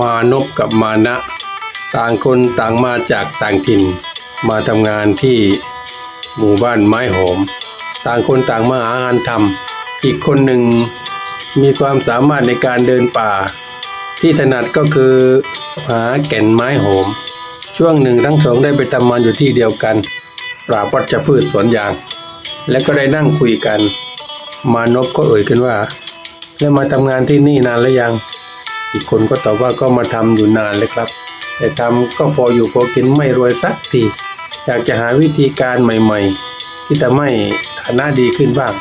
มานพกับมานะ ต่างคนต่างมาจากต่างถิ่นมาทำงานที่หมู่บ้านไม้หอม ต่างคนต่างมาหางานทำอีกคนหนึ่งมีความสามารถในการเดินป่า ที่ถนัดก็คือหาแก่นไม้หอม ช่วงหนึ่งทั้งสองได้ไปทำงานอยู่ที่เดียวกัน ปราบวัชพืชสวนยาง และก็ได้นั่งคุยกัน มานพก็เอ่ยขึ้นว่าแล้มาทำงานที่นี่นานแล้วยัง อีกคนก็ตอบว่าก็มาทำอยู่นานเลยครับ แต่ทำก็พออยู่พอกินไม่รวยสักทีอยากจะหาวิธีการใหม่ ๆ ที่ทำให้ฐานะดีขึ้นบ้าง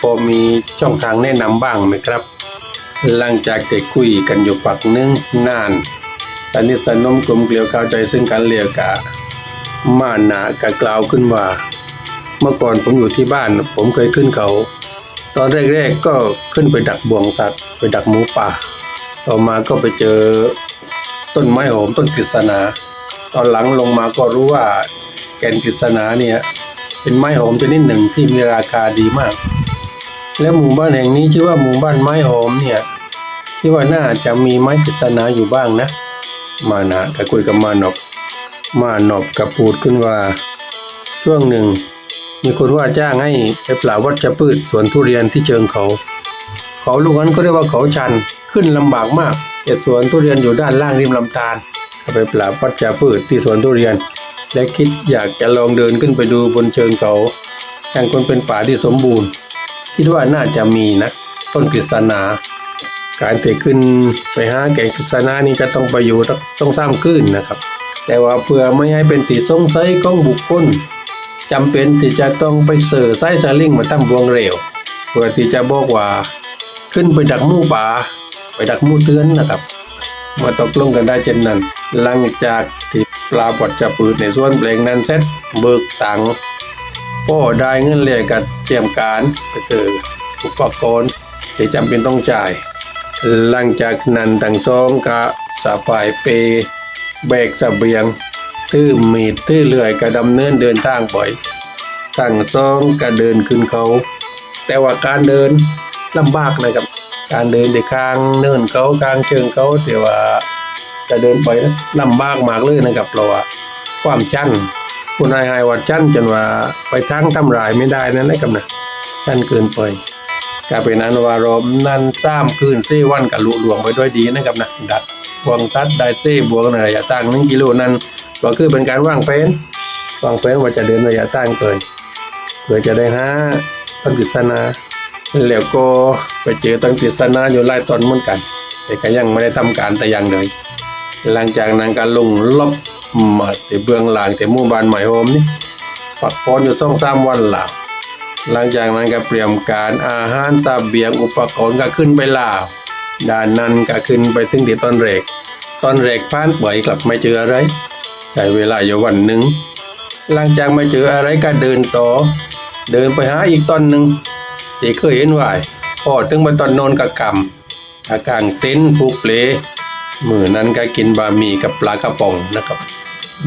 พอมีช่องทางแนะนำบ้างไหมครับ หลังจากได้คุยกันอยู่ปักหนึงนานตอนนี้สนมกลมเกลียวเข้าใจซึ่งกันเลียกะมาหนากะกล่าวขึ้นว่า เมื่อก่อนผมอยู่ที่บ้าน ผมเคยขึ้นเขา ตอนแรกๆก็ขึ้นไปดักบ่วงสัตว์ไปดักหมูป่า ต่อมาก็ไปเจอต้นไม้หอมต้นกฤษณา ตอนหลังลงมาก็รู้ว่าแก่นกฤษณาเนี่ย เป็นไม้หอมชนิดหนึ่งที่มีราคาดีมาก และหมู่บ้านแห่งนี้ชื่อว่าหมู่บ้านไม้หอมเนี่ยที่ว่าน่าจะมีไม้กฤษณาอยู่บ้างนะ มานะก็คุยกับมานอบมานอบกับพูดขึ้นว่า ช่วงหนึ่ง มีคนว่าจ้างให้ไปปราวัชพืชสวนทุเรียนที่เชิงเขา เขาลูกนั้นก็เรียกว่าเขาชันขึ้นลำบากมากแต่สวนทุเรียนอยู่ด้านล่างริมลำธารไปปราบวัชพืชที่สวนทุเรียน และคิดอยากจะลองเดินขึ้นไปดูบนเชิงเขาแห่งคนเป็นป่าที่สมบูรณ์ คิดว่าน่าจะมีนะต้นกฤษณาการเตะขึ้นไปหาแก่งกฤษณานี่ก็ต้องไปอยู่ต้องสร้างขึ้นนะครับ แต่ว่าเพื่อไม่ให้เป็นติดสงสัยของบุคคลจำเป็นที่จะต้องไปเสือไส้สลิงมาตั้งบวงเร็วเพื่อที่จะบอกว่า ขึ้นไปดักหมูป่าไปดักหมูเตือนนะครับ มาตกลงกันได้เช่นนั้น หลังจากที่ปลาปอดจะปืดในส่วนเพลงนั้นเสร็จเบิกตังพ่อได้เงินเลยกับเตรียมการไปซื้ออุปกรณ์ที่จำเป็นต้องจ่าย หลังจากนั้นทั้งสองก็สะพายเปแบกสเบียงตื้อมีดตื้อเลื่อยก็ดำเนินเดินทางไปทั้งสองก็เดินขึ้นเขา แต่ว่าการเดิน ลำบากนะครับ การเดินในข้างเนินเขากลางเชิงเขาแต่ว่าจะเดินไปนะลำบากมากเลยนะครับเพราะว่าความชันคุณนายหายวัดชันจนว่าไปทั้งทำลายไม่ได้นั่นแหละครับนะชันเกินไปกลายเป็นนั้นว่ารมนั้นซ้ำคืนซี่วันกับลุหลวงไปด้วยดีนะครับนะดัดบวงตัดได้ซี่บวงในระยะตั้งหนึ่งกิโลนั้นก็คือเป็นการว่างเป็นว่างเป็นว่าจะเดินระยะตั้งเกินเพื่อจะได้หาต้นกฤษณา แล้วก็ไปเจอตั้งปิศนาอยู่ไล่ตอนเหมือนกัน แต่ก็ยังไม่ได้ทำการแต่อย่างเลยหลังจากนั้นก็ลงลบมาที่เบื้องหลังที่หมู่บ้านใหม่โฮมนี่ปักปอนอยู่ต้องสามวันหลังหลังจากนั้นก็เตรียมการอาหารตาเบียงอุปกรณ์ก็ขึ้นไปลาวด้านนั้นก็ขึ้นไปถึงที่ต้นเรกตอนเรกผ่านไปกลับไม่เจออะไรใช้เวลาอยู่วันหนึ่งหลังจากไม่เจออะไรก็เดินต่อ เดินไปหาอีกต้นหนึ่ง ที่เคยเห็นไว้พอถึงมาตอนนอนกับกำอากางเต็นผูกเปลมือนั้นก็กินบะหมี่กับปลากระป๋องนะครับ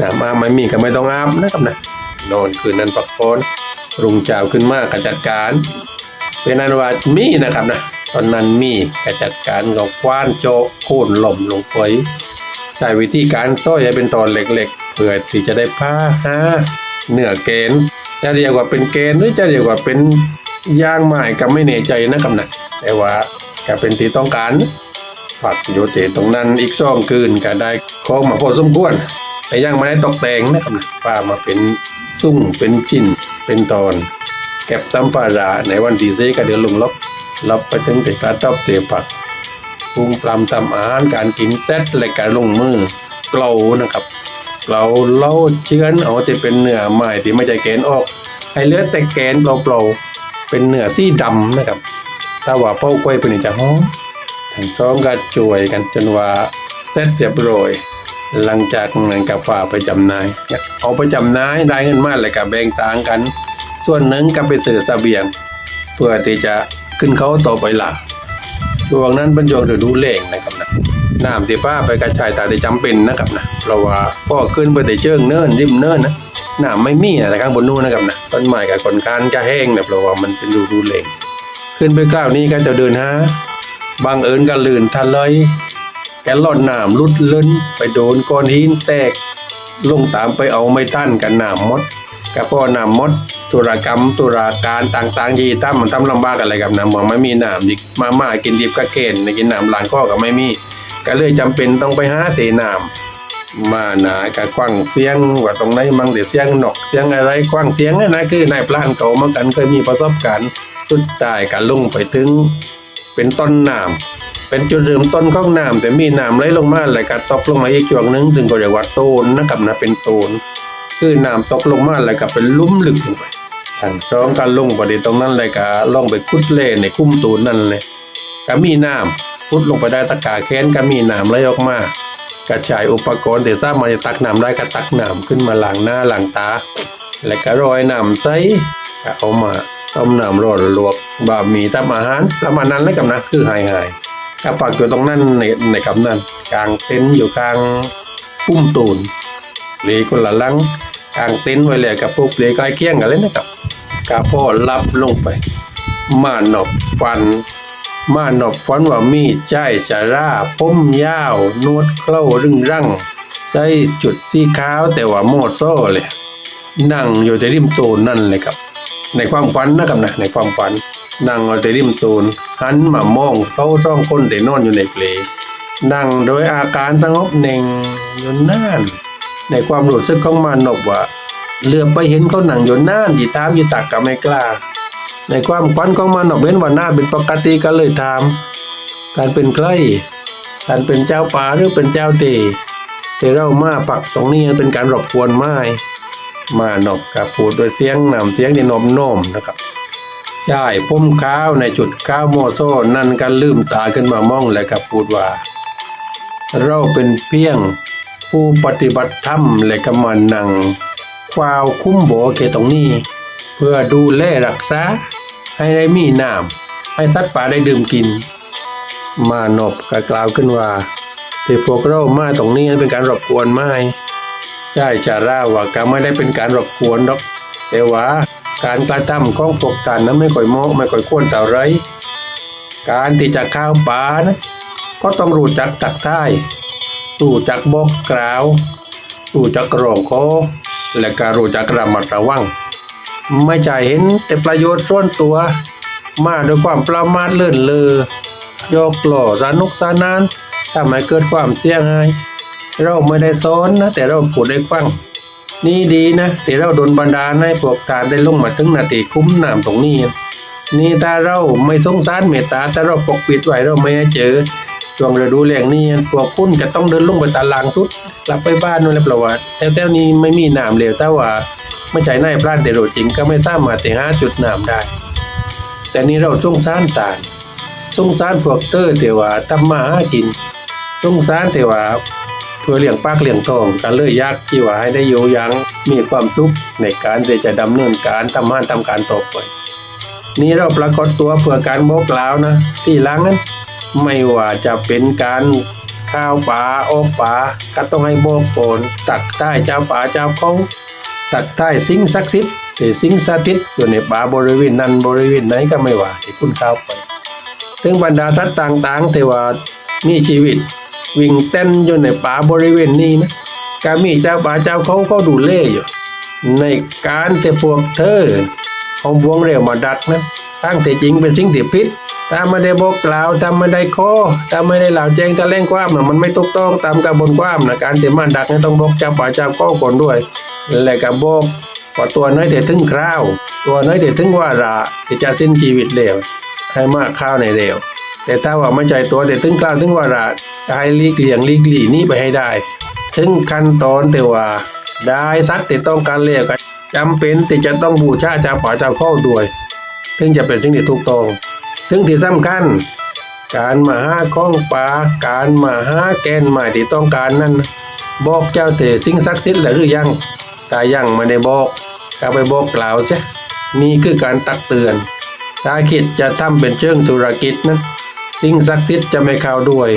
น้ำอาไม่มีก็ไม่ต้องอาบนะครับนะนอนคืนนั้นพักผ่อนรุ่งเช้าขึ้นมากกจัดการ เป็นอันว่ามีนะครับนะตอนนั้นมีกจัดการกับคว้านโจโค่นหล่มลงไปใช้วิธีการซ้อยให้เป็นตอนเล็กๆ เพื่อที่จะได้ผ้าหาเนื้อเกณฑ์จะเรียกว่าเป็นเกณฑ์หรือจะเรียกว่าเป็น ย่างไม้ก็ไม่แน่ใจนะครับนะแต่ว่าก็เป็นที่ต้องการผักโยเตตรงนั้นอีกซ่องคืนก็ได้ของมาพอสมควรแต่ยังไม่ได้ตกแต่งนะครับนะป้ามาเป็นซุ่งเป็นจิ้นเป็นตอนเก็บสัมภาระในวันที่สี่ก็เดือนลงลบลบไปถึงแต่กระตอบเตะผักปรุงปลำทำอาหารการกินเซ็ตและการลงมือเกลานะครับเกลาเล่าเชื้อนเอาแต่เป็นเนื้อไม้ที่ไม่ใช่แกนออก ให้เลือดแต่แกนเปล่าๆ เป็นเนื้อสีดำนะครับ ถ้าว่าเป้ากล้วยเป็นจะหอมทั้งสองก็ช่วยกันจนว่าเสร็จเรียบร้อยหลังจากนั้นก็ฝาไปจำนายเอาไปจำนายได้เงินมากเลยก็แบ่งต่างกัน ส่วนหนึ่งก็ไปซื้อเสบียง เพื่อที่จะขึ้นเขาต่อไปหล่ะช่วงนั้นเป็นช่วงฤดูแล้งนะครับนะ น้ำที่ป้าไปกระชายตาได้จำเป็นนะครับนะเพราะว่าพ่อขึ้นไปแต่เชิงเนินริมเนินนะน้ำไม่มีนะข้างบนนู้นนะครับนะต้นไม้กับขนคานจะแห้งนะเพราะว่ามันเป็นรูดูเหลงขึ้นไปกล้าวนี้ก็จะเดินหาบางเอิญก็ลื่นทะเลยแกล่อนน้ำลุดเลินไปโดนก้อนหินแตก ลงตามไปเอาไม่ทันกันน้ำมดกะพ่อน้ำมดตุรกรรมตุราการต่างๆที่ทำมันทำลำบากอะไรกับน้ำมองไม่มีน้ำดิมาม่ากินดิบก็เกณฑ์กินน้ำล้างข้อก็ไม่มี ก็เลยจำเป็นต้องไปหาเสน้ำมาหนากะคว้างเสียงว่าตรงไหนมั่งเดี๋ยวเสียงนกเสียงอะไรคว้างเสียงนั่นนะคือนายพลานเก่ามากันเคยมีประสบการณ์สุดท้ายกันลงไปถึง เป็นต้นน้ำเป็นจุดเริ่มต้นของน้ำแต่มีน้ำไหลลงมาแล้วก็ตกลงมาอีกช่วงหนึงซึ่งก็เรียกว่าโตนนะครับนะเป็นโตนคือน้ำตกลงมาแล้วก็เป็นลุ่มลึกลงไปทางสองกันลงพอดีตรงนั้นเลยก็ล่องไปคุดเล่ในคุ้มตูนนั่นเลยก็มีน้ำ พุดลงไปได้ตะกาแค้นก็มีน้ำไหลออกมากระจายอุปกรณ์ที่สามารถจะตักน้ำได้ก็ตักน้ำขึ้นมาหล้างหน้าหล้างตา แล้วก็รอยน้ำใสก็เอามาต้มน้ำร้อนลวกบะหมี่ทำอาหารประมาณนั้นเลยกับนะคือหายหายๆก็ปักอยู่ตรงนั้นในในกับนั้นกลางเต็นท์อยู่กลางพุ่มตูนเหลคนละลังกลางเต็นท์ไว้เลยกับพวกเหลใกล้เคียงกันเลยนะครับกาพ่อรับลงไป มาหนอบฟัน มาหนอบฟันว่ามีใจจะร่าผมยาวนวดเคล้ารึงรั่งใช้จุดที่ขาวแต่ว่าโมดโซ่เลย นั่งอยู่แต่ริมตูนนั่นเลยครับ ในความฝันนะครับนะในความฝัน นั่งอยู่แต่ริมตูนหันมามองเขาสองคนแต่นอนอยู่ในเปลนั่งโดยอาการสงบเน่งอยู่นานในความรู้สึกของมานบว่าเลือบไปเห็นเขาหนังอยู่น่นยีตามยีตักก็ไม่กล้า ในความฝันของมานบเห็นว่าหน้าเป็นปกติก็เลยถาม การเป็นใครการเป็นเจ้าป่าหรือเป็นเจ้าเตแต่เรามาปักตรงนี้เป็นการรบกวนไม้มาหนบกับพูดโดวยเสียงนำเสียงที่นมโน้มนะครับใช่พุ่มข้าวในจุดข้าวโมโซนั่นก็ลืมตาขึ้นมามองแล้วกับพูดว่า เราเป็นเพียงผู้ปฏิบัติธรรมและก็มานั่งควาวคุ้มโบเกตรงนี้ พื่อดูแลรักษาให้ได้มีน้ำให้สัตว์ป่าได้ดื่มกิน มานบก็กล่าวขึ้นว่าที่พวกเรามาตรงนี้เป็นการรบกวนไม่ใช่จะร่าว่าก็ไม่ได้เป็นการรบกวนหรอก แต่ว่าการกระทำของพวกกันนั้นไม่ค่อยเหมาะไม่ค่อยควรเท่าไร การที่จะข้าวป่านะก็ต้องรู้จักตักท้ายรู้จักบอกกล่าวรู้จักรองขอและก็รู้จักระมัดระวัง ไม่ใช่เห็นแต่ประโยชน์ส่วนตัว มาด้วยความประมาทเลื่อนเลอยกหล่อสนุกสนานทำให้เกิดความเสียหายเราไม่ได้สอนนะแต่เราพูดได้ฟังนี่ดีนะที่เราโดนบันดาลให้พวกทานได้ลงมาถึงนาทีคุ้มน้ำตรงนี้ นี่ถ้าเราไม่สงสารเมตตาถ้าเราปกปิดไว้เราไม่เจอ ช่วงฤดูแล้งนี่พวกคุณจะต้องเดินลงไปตาลางสุดกลับไปบ้านนู่นแหละประวัติแต่แถวนี้ไม่มีน้ำเหลวแต่ว่าไม่ใจนายพลาดเดโรจริงก็ไม่สามารถที่หาจุดน้ำได้ แต่นี่เราสงสารตาลสงสารพวกเตอร์เทว่าทำมาหากินสงสารเทว่าเพื่อเลี้ยงปากเลี้ยงทองกันเลยยากที่ว่าให้ได้อยู่ยังมีความสุขในการที่จะดำเนินการทำงานทำการต่อไปนี่เราปรากฏตัวเพื่อการบอกกล่าวนะ ที่หลังนั้น ไม่ว่าจะเป็นการข้าวป่าออกป่าก็ต้องให้บอกโกนตักใต้เจ้าป่าเจ้าเขาตักใต้สิ่งศักดิ์สิทธิ์ที่สิ่งสถิตอยู่ในป่าบริเวณนั้นบริเวณไหนก็ไม่ว่าที่คุณเข้าไปถึงบรรดาสัตว์ต่างๆที่ว่ามีชีวิต วิ่งเต้นอยู่ในป่าบริเวณนี้นะก็มีเจ้าป่าเจ้าเขาเขาดูแลอยู่ ในการที่พวกเธอเอาบวงเรียวมาดักนะทั้งที่จริงเป็นสิ่งที่ผิด ถ้าไม่ได้บอกกล่าวถ้าไม่ได้ข้อถ้าไม่ได้เหล่าแจ้งตะแลงความนะมันไม่ถูกต้องตามกระบวนความนะการที่มันดักนี่ต้องบอกจ้าป่าจ้าข้อก่อนด้วย และก็บอกว่าตัวน้อยแต่ถึงคราว ตัวน้อยแต่ถึงว่าระที่จะสิ้นชีวิตเร็วให้มากข้าวในเร็วแต่ถ้าว่าไม่ใจตัวแต่ถึงคราวถึงว่าระจะให้ลีกเลี่ยงลีกหลีนี่ไปให้ได้ ถึงขั้นตอนแต่ว่า ได้สัตว์ที่ต้องการเลี้ยงก็จำเป็นที่จะต้องบูชาจ้าป่าจ้าข้อด้วยถึงจะเป็นสิ่งที่ถูกต้อง ถึงที่สำคัญ การมาหาข้องป่าการมาหาแกนใหมายที่ต้องการนั้นบอกเจ้าเตสิ่งศักดิ์สิทธิ์หรือยังถ้ายังไม่ได้บอกก็ไปบอกกล่าวใช่นี่คือการตักเตือน ถ้าคิดจะทำเป็นเชิงธุรกิจนั้นสิ่งศักดิ์สิทธิ์จะไม่เข้าด้วย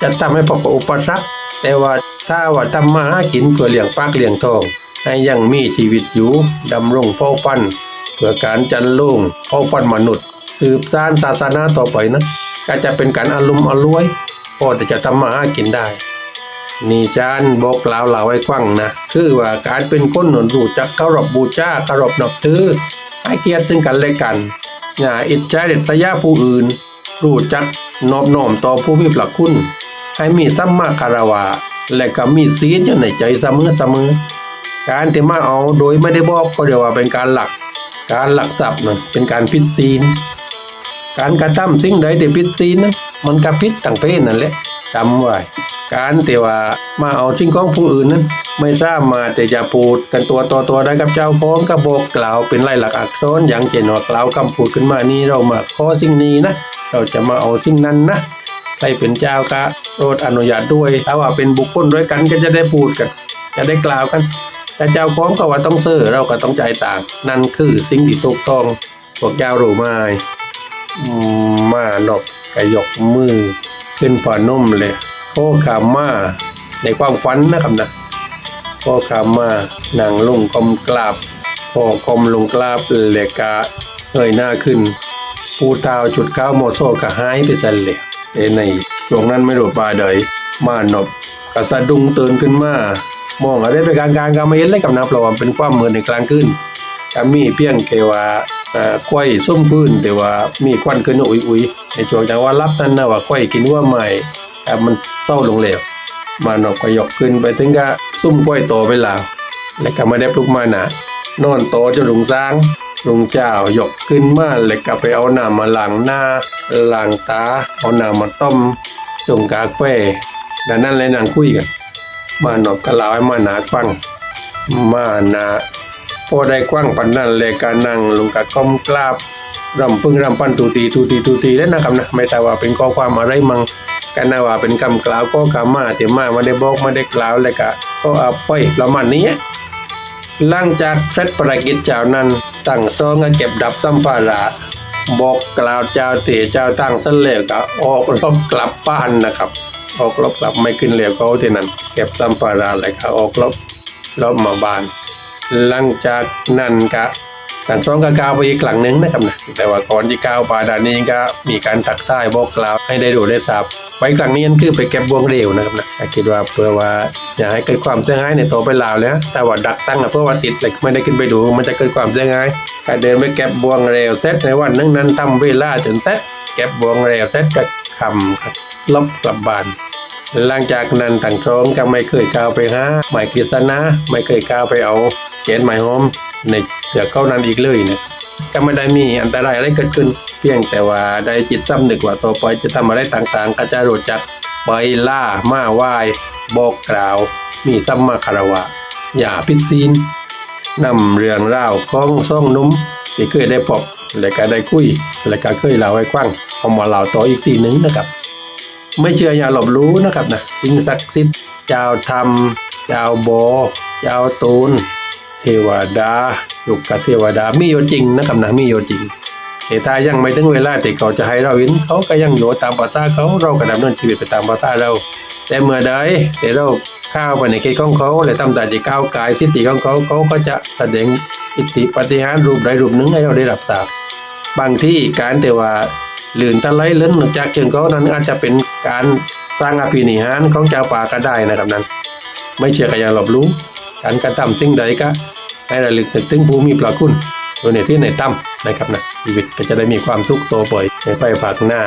จะทำให้ประกอบอุปสรรคแต่ว่าถ้าว่าทำมาหากินเพื่อเลี้ยงปากเลี้ยงทอง ให้ยังมีชีวิตอยู่ดำรงเผ่าพันเพื่อการจันลุ่งเผ่าพันมนุษย์ สืบสานศาสนาต่อไปนะก็จะเป็นการอารมณ์อรวยพอแต่จะทำมาหากินได้ นี่จานบอกกล่าวเหล่าไว้กว้างนะคือว่าการเป็นคนหนุนรู้จักเคารพบูชาเคารพนับถือให้เกียรติซึ่งกันและกันอย่าอิจฉาเด็ดยาผู้อื่น รู้จักนอบน้อมต่อผู้มีพระคุณ ให้มีสัมมาคารวะและก็มีศีลอยู่ในใจเสมอเสมอการที่มาเอาโดยไม่ได้บอกก็เรียกว่าเป็นการหลัก การหลักทรัพย์นั่นเป็นการผิดศีล การกระทำสิ่งใดที่ผิดศีลนั้นมันก็ผิดต่างเพศนั่นแหละจำไว้การที่ว่ามาเอาสิ่งของผู้อื่นนั้นไม่ทราบมาแต่จะพูดกันตัวต่อตัวได้กับเจ้าของก็บอกกล่าวเป็นลายหลักอักษรอย่างเช่นว่ากล่าวคำพูดขึ้นมานี่เรามาขอสิ่งนี้นะ เราจะมาเอาสิ่งนั้นนะใครเป็นเจ้าก็โปรดอนุญาตด้วยถ้าว่าเป็นบุคคลด้วยกันก็จะได้พูดกัน จะได้กล่าวกัน แต่เจ้าของก็ว่าต้องซื้อเราก็ต้องใจต่าง นั่นคือสิ่งที่ถูกต้องพวกเจ้ารู้ไหม มมานกกระยกมือ ขึ้นผ่านุ่มเลยโคขามาในความฝันนะครับนะโคขามานั่งลุงกลมกราบพอกลมลงกราบเลกาเงยหน้าขึ้นปูเตาวชุดข้าวโมโซก็หายไปสั่นเลยเอในช่วงนั้นไม่รู้ป่าใดมานบกระสะดุงตื่นขึ้นมามองอะไรไปกลางๆก็ไม่เห็นเลยกับน้ำเพราว่าเป็นความเมืดในกลางคืนก็มีเพียงแค่ว่า ก้อยส้มพื้นแต่ว่ามีควันขึ้นอุยๆในช่วงจังหวะรับนั้นนะว่าก้อยกินว่าใหม่แต่มันเศร้าลงแล้วมานบก็ยกขึ้นไปถึงก็ซุ่มก้อยโตไปแล้วแล้วก็ไม่ได้ปลุกมาหนานอนโตจนลุงสร้างลุงเจ้ายกขึ้นมาแล้วก็ไปเอาน้ำมาล้างหน้าล้างตาเอาน้ำมาต้มจงกาแฟดังนั้นเลยนั่งคุยกัน มานอบกะลาวให้มาหนากว้างมาหนา พอได้กว้างปันนั้นเลยก็นั่งลงกะก้มกราบรำพึ่งรำปั้นตูตีตูตีตูตีแล้วนะครับนะไม่แต่ว่าเป็นข้อความอะไรมังกันนะว่าเป็นคำกล่าวก็กามาที่มาไม่ได้บอกไม่ได้กล่าวเลยก็ก็เอาไปประมาณนี้หลังจากเสร็จภารกิจเจ้านั้นตั้งซองก็เก็บดับสัมภาระบอกกล่าวเจ้าเตะเจ้าตั้งเสนเลวก็ออกรบกลับบ้านนะครับ ออกรบกลับไม่ขึ้นเหลวเขาที่นั่นเก็บสัมภาระอะไรก็ออกรบรบมาบ้าน หลังจากนั้นก็ตั้งซองก็ก้าวไปอีกหลังหนึ่งนะครับนะแต่ว่าก่อนที่ก้าวไปด้านนี้ก็มีการตักทายบอกกล่าวให้ได้ดูได้ทราบไว้ครั้งนี้นั่นคือไปเก็บบวงเร็วนะครับนะคิดว่าเพื่อว่าอย่าให้เกิดความเสียหายในตัวไปลาวแล้วแต่ว่าดักตั้งนะเพื่อว่าติดเหล็กไม่ได้ขึ้นไปดู มันจะเกิดความเสียหายการเดินไปเก็บบวงเร็วเซตในวันนั้นนั้นทำเวลาจนเซตเก็บบวงเร็วเซตก็คำครับลบกลับบ้าน หลังจากนั้นต่างชองก็ไม่เคยก้าวไปหาหมายกฤษณะไม่เคยก้าวไปเอาเกณฑ์หมายหอมในเสือเข้านั้นอีกเลยนะก็ไม่ได้มีอันตรายอะไรเกิดขึ้น เพียงแต่ว่าได้จิตสำนึกว่าต่อไปจะทำอะไรต่างๆ ก็จะรู้จักไปล่ามาไหว้บอกกล่าว มีสัมมาคารวะ อย่าพิดศีลนำเรื่องเล่าวของซ่องนุ่มที่เคยได้พบและก็ได้คุย และก็เคยเล่าให้ฟังเอามาเล่าต่ออีกทีหนึ่งนะครับ ไม่เชื่ออย่าหลบรู้นะครับนะสิ่งศักดิ์สิทธิ์เจ้าธรรม เจ้าโบเจ้าตูน เทวดาลูกกับเทวดามีอยู่จริงนะครับนะมีอยู่จริงแต่ถ้ายังไม่ถึงเวลาที่เขาจะให้เราเห็นเขาก็ยังอยู่ตามภาษาเขาเราก็ดำเนินชีวิตไปตามภาษาเรา แต่เมื่อใดที่เราเข้าวไปในเขตของเขาและทำตามที่ก้าวกายทิฏฐิของเขาเขาก็จะแสดงอิทธิปฏิหารรูปใดรูปหนึ่งให้เราได้รับทราบบางที่การแต่ว่า หลื่นทะไลเล่นจากเชิงเขานั้นอาจจะเป็นการสร้างอภินิหารของเจ้าป่าก็ได้นะครับนั้น ไม่เชื่อก็อย่าหลบรู้การกระทำสิ่งใดก็ให้ระลึกนึกถึงผู้มีพระคุณโดยในที่ในตั้มนะครับนะชีวิตก็จะได้มีความสุขโตเปยในไฟฝากหน้า